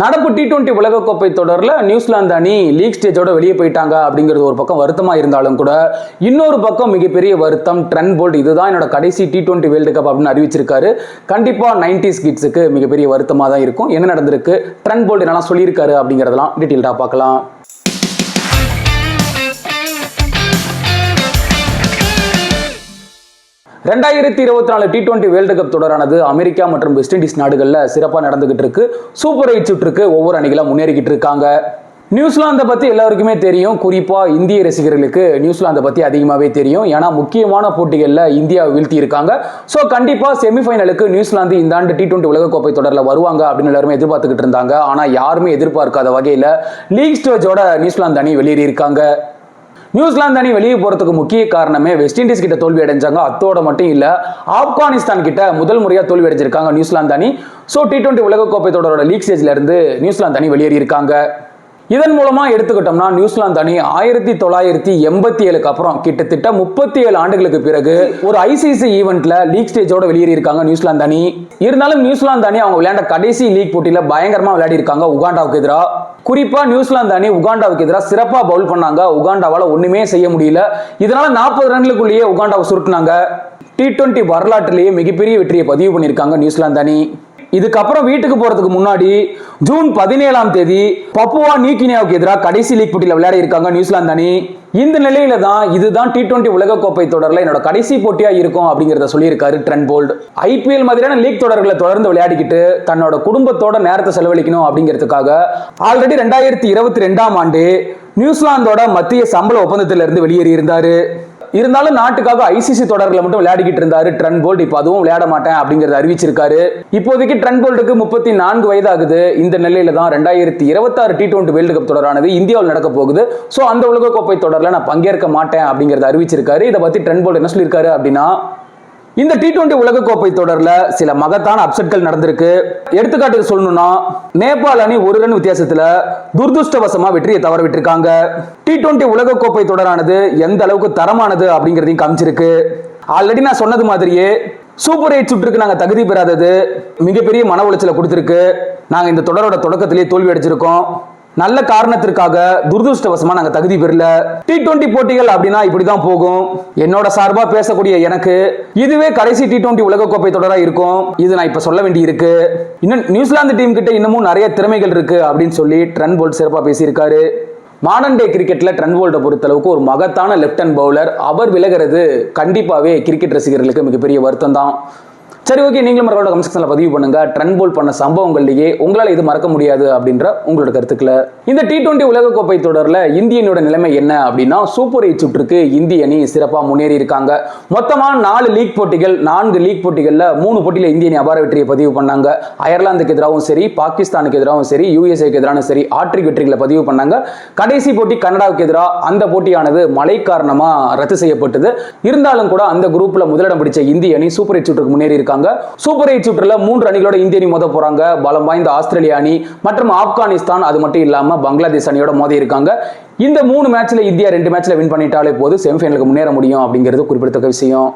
நடப்பு T twenty உலகக்கோப்பை தொடரில் நியூசிலாந்து அணி லீக் ஸ்டேஜோட வெளியே போயிட்டாங்க அப்படிங்கிறது ஒரு பக்கம் வருத்தமாக இருந்தாலும் கூட இன்னொரு பக்கம் மிகப்பெரிய வருத்தம் ட்ரெண்ட் போல்ட் இதுதான் என்னோட கடைசி டி டுவெண்ட்டி வேர்ல்டு கப் அப்படின்னு அறிவிச்சிருக்காரு. கண்டிப்பாக நைன்டிஸ் கிட்ஸுக்கு மிகப்பெரிய வருத்தமாக தான் இருக்கும். என்ன நடந்திருக்கு? ட்ரெண்ட் போல்ட் என்னெல்லாம் சொல்லியிருக்காரு அப்படிங்கிறதெல்லாம் டீட்டெயில்டாக பார்க்கலாம். ரெண்டாயிரத்தி இருபத்தி நாலு டி டுவெண்ட்டி வேர்ல்டு கப் தொடரானது அமெரிக்கா மற்றும் வெஸ்ட் இண்டீஸ் நாடுகளில் சிறப்பாக நடந்துகிட்டு இருக்கு. சூப்பர் எயிட் சுற்றுக்கு ஒவ்வொரு அணிகளாக முன்னேறிக்கிட்டு இருக்காங்க. நியூசிலாந்தை பற்றி எல்லாருக்குமே தெரியும். குறிப்பாக இந்திய ரசிகர்களுக்கு நியூசிலாந்தை பற்றி அதிகமாகவே தெரியும். ஏன்னா முக்கியமான போட்டிகளில் இந்தியா வீழ்த்தி இருக்காங்க. ஸோ கண்டிப்பாக செமிஃபைனலுக்கு நியூசிலாந்து இந்த ஆண்டு டி டுவெண்ட்டி உலகக்கோப்பை தொடரில் வருவாங்க அப்படின்னு எல்லாருமே எதிர்பார்த்துக்கிட்டு இருந்தாங்க. ஆனால் யாருமே எதிர்பார்க்காத வகையில் லீக் ஸ்டேஜோட நியூசிலாந்து அணி வெளியேறி இருக்காங்க நியூசிலாந்து அணி வெளியே போறதுக்கு முக்கிய காரணமே வெஸ்ட் இண்டீஸ் கிட்ட தோல்வி அடைஞ்சாங்க. அத்தோட மட்டும் இல்ல ஆப்கானிஸ்தான் கிட்ட முதல் முறையா தோல்வி அடைஞ்சிருக்காங்க நியூசிலாந்து அணி. ஸோ டி டுவெண்ட்டி உலகக்கோப்பை தொடரோட லீக் ஸ்டேஜ்ல இருந்து நியூசிலாந்து அணி வெளியேறி இருக்காங்க இதன் மூலமா எடுத்துக்கிட்டோம்னா நியூசிலாந்து அணி ஆயிரத்தி தொள்ளாயிரத்தி எண்பத்தி ஏழுக்கு அப்புறம் கிட்டத்தட்ட முப்பத்தி ஏழு ஆண்டுகளுக்கு பிறகு ஒரு ஐசிசி ஈவெண்ட்ல லீக் ஸ்டேஜோட வெளியேறி இருக்காங்க நியூசிலாந்து அணி. இருந்தாலும் நியூசிலாந்து அணி அவங்க விளையாண்ட கடைசி லீக் போட்டியில பயங்கரமா விளையாடி இருக்காங்க உகாண்டாவுக்கு எதிராக குறிப்பா நியூசிலாந்து அணி உகாண்டாவுக்கு எதிராக சிறப்பா பவுல் பண்ணாங்க. உகாண்டாவால ஒண்ணுமே செய்ய முடியல. இதனால நாற்பது ரன்களுக்குள்ளேயே உகாண்டாவை சுருட்டினாங்க. டி டுவெண்ட்டி வரலாற்றிலேயே மிகப்பெரிய வெற்றியை பதிவு பண்ணியிருக்காங்க நியூசிலாந்து அணி. இதுக்கப்புறம் வீட்டுக்கு போறதுக்கு முன்னாடி ஜூன் பதினேழாம் தேதி பப்புவா நியூகினியாவுக்கு எதிராக கடைசி லீக் போட்டியில் விளையாடி இருக்காங்க நியூசிலாந்து அணி. இந்த நிலையில தான் இதுதான் டி டுவெண்டி உலகக்கோப்பை தொடரில் என்னோட கடைசி போட்டியா இருக்கும் அப்படிங்கிறத சொல்லியிருக்காரு ட்ரெண்ட் போல்ட் ஐபிஎல் மாதிரியான லீக் தொடர்களை தொடர்ந்து விளையாடிக்கிட்டு தன்னோட குடும்பத்தோட நேரத்தை செலவழிக்கணும் அப்படிங்கிறதுக்காக ஆல்ரெடி ரெண்டாயிரத்தி இருபத்தி ரெண்டாம் ஆண்டு நியூசிலாந்தோட மத்திய சம்பள ஒப்பந்தத்திலிருந்து வெளியேறி இருந்தாரு இருந்தாலும் நாட்டுக்காக ஐசிசி தொடர்களை மட்டும் விளையாடிக்கிட்டு இருந்தாரு. ட்ரன் போல்ட் இப்போ அதுவும் விளையாட மாட்டேன் அப்படிங்கறத அறிவிச்சிருக்காரு. இப்போதைக்கு ட்ரன் போல்ட்டுக்கு முப்பத்தி நான்கு வயது ஆகுது இந்த நிலையில தான் ரெண்டாயிரத்தி இருபத்தாறு டி டுவெண்ட்டி வேர்ல்டு கப் தொடரானது இந்தியாவில் நடக்க போகுது. ஸோ அந்த உலகக்கோப்பை தொடரில் நான் பங்கேற்க மாட்டேன் அப்படிங்கறத அறிவிச்சிருக்காரு. இதை பத்தி ட்ரெண்ட் போல்ட் என்ன சொல்லியிருக்காரு அப்படின்னா இந்த டி டுவெண்ட்டி உலகக்கோப்பை தொடர்ல சில மகத்தான அப்செட்கள் நடந்திருக்கு. எடுத்துக்காட்டுக்கு சொல்லணும்னா நேபாள் அணி ஒரு ரன் வித்தியாசத்துல துர்துஷ்டவசமா வெற்றியை தவற விட்டுருக்காங்க டி டுவெண்டி உலகக்கோப்பை தொடரானது எந்த அளவுக்கு தரமானது அப்படிங்கிறதையும் காமிச்சிருக்கு. ஆல்ரெடி நான் சொன்னது மாதிரியே சூப்பர் எயிட் சுற்றுக்கு நாங்கள் தகுதி பெறாதது மிகப்பெரிய மன உளைச்சலை கொடுத்துருக்கு. நாங்கள் இந்த தொடரோட தொடக்கத்திலேயே தோல்வி அடிச்சிருக்கோம் நல்ல காரணத்திற்காக துரதிருஷ்டவசமா நாங்க தகுதி பெறல. டி டுவெண்ட்டி போட்டிகள் அப்படின்னா இப்படிதான் போகும். என்னோட சார்பா பேசக்கூடிய எனக்கு இதுவே கடைசி டி டுவெண்ட்டி உலகக்கோப்பை தொடரா இருக்கும். இது நான் இப்ப சொல்ல வேண்டி இருக்கு இன்னும் நியூசிலாந்து டீம் கிட்ட இன்னமும் நிறைய திறமைகள் இருக்கு அப்படின்னு சொல்லி ட்ரெண்ட் போல்ட் சிறப்பா பேசியிருக்காரு. மாடர்ன் டே கிரிக்கெட்ல ட்ரெண்ட் போல்ட்டை பொறுத்தளவுக்கு ஒரு மகத்தான லெஃப்ட் ஹேண்ட் பவுலர் அவர் விலகிறது கண்டிப்பாவே கிரிக்கெட் ரசிகர்களுக்கு மிகப்பெரிய வருத்தம் தான் சரி ஓகே நீங்களும் மறக்காம கமெண்ட் செக்ஷனில் பதிவு பண்ணுங்க. ட்ரெண்ட் போல் பண்ண சம்பவங்கள்லேயே உங்களால் இது மறக்க முடியாது அப்படின்ற உங்களோட கருத்துக்களை. இந்த டி டுவெண்ட்டி உலகக்கோப்பை தொடரில் இந்தியனோட நிலைமை என்ன அப்படின்னா சூப்பர் எயிட் சுற்றுக்கு இந்திய அணி சிறப்பாக முன்னேறி இருக்காங்க. மொத்தமாக நாலு லீக் போட்டிகள் நான்கு லீக் போட்டிகளில் மூணு போட்டியில் இந்திய அணி அபார வெற்றியை பதிவு பண்ணாங்க. அயர்லாந்துக்கு எதிராகவும் சரி பாகிஸ்தானுக்கு எதிராகவும் சரி யூஎஸ்ஏக்கு எதிரான சரி ஆட்ரிக் வெற்றிகளை பதிவு பண்ணாங்க. கடைசி போட்டி கனடாவுக்கு எதிராக அந்த போட்டியானது மழை காரணமாக ரத்து செய்யப்பட்டது. இருந்தாலும் கூட அந்த குரூப்ல முதலிடம் பிடிச்ச இந்திய அணி சூப்பர் எயிட் சுற்றுக்கு முன்னேறி இருக்காங்க. சூப்பர் எயிட் சுற்றுல மூன்று அணிகளோட இந்திய அணி மோத போறாங்க. பலம் வாய்ந்த ஆஸ்திரேலிய அணி மற்றும் ஆப்கானிஸ்தான் அது மட்டும் இல்லாம பங்களாதேஷ் அணியோட மோதி இருக்காங்க. இந்த மூணு மேட்ச்ல இந்தியா ரெண்டு மேட்ச்ல வின் பண்ணிட்டாலே போது செமிஃபைனலுக்கு முன்னேற முடியும் அப்படிங்கிறது குறிப்பிடத்தக்க விஷயம்.